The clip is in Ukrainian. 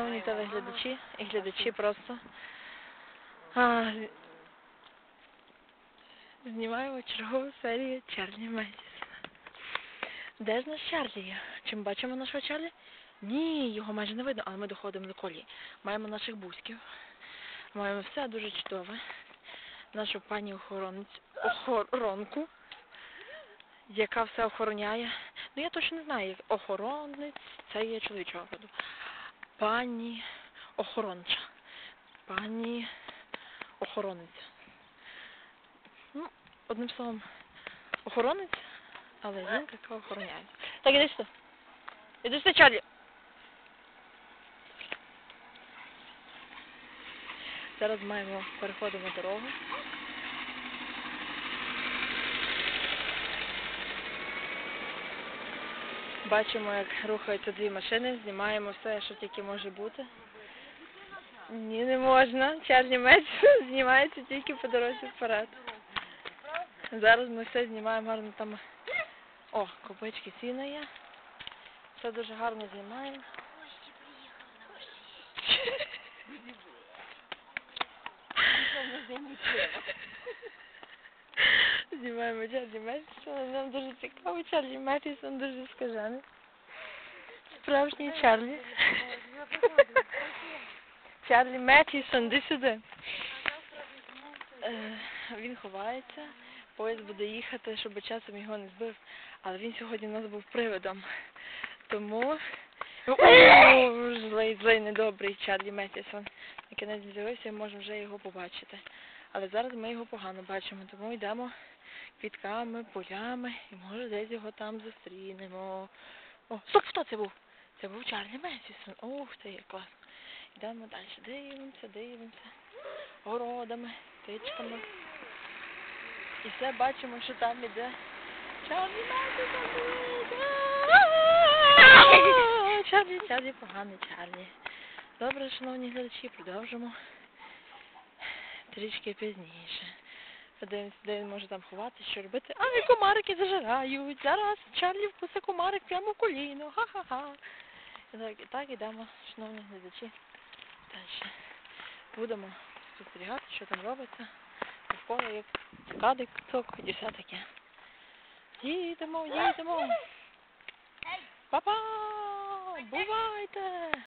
шановні телеглядачі і глядачі просто. А, знімаємо чергову серію Чарлі Месіс. Де ж наш Чарлі? є? Чи бачимо нашого Чарлі? Ні, його майже не видно, але ми доходимо до колії. Маємо наших бузьків. Маємо все дуже чудове. Нашу пані охоронку, яка все охороняє. Ну я точно не знаю, як охоронець, це є чоловічого роду. Пані охоронча. Пані охоронець. Ну, одним словом, охоронець, але жінка, яка охороняє. Так, іди сюди. Іди сюди, Чарлі. Зараз маємо переходимо дорогу. Бачимо, як рухаються дві машини, знімаємо все, що тільки може бути. Ні, не можна. Чарлі Меч знімається тільки по дорозі вперед. Зараз ми все знімаємо гарно там. О, копички сіна є. Все дуже гарно знімаємо. Знімаємо Чарлі Метісон. Нам дуже цікаво. Чарлі Метісон дуже скажений. Справжній Чарлі. Чарлі Метісон, де сюди. Е, Він ховається. Поїзд буде їхати, щоб часом його не збив. Але він сьогодні у нас був привидом. Тому О, злий, злий, недобрий Чарлі Метісон. На кінець з'явився, і можемо вже його побачити. Але зараз ми його погано бачимо, тому йдемо квітками, полями і може десь його там зустрінемо. О, стоп, хто це був? Це був Чарлі Месісон. Ух ти, як класно. Йдемо далі. Дивимося, дивимося. Городами, тичками. І все бачимо, що там іде Чарлі Месісон. Чарлі, Чарлі, поганий Чарлі. Добре, шановні глядачі, продовжимо трішки пізніше. Подивимося, де він може там ховатися, що робити. Ай, комарики зажирають. Зараз Чарлі вкусе комарик прямо в коліно. Ха-ха-ха. І так, і так ідемо, шановні глядачі. Далі. Будемо спостерігати, що там робиться. Навколо як цикади, цок і все таке. Їдемо, їдемо. Па-па! Бувайте!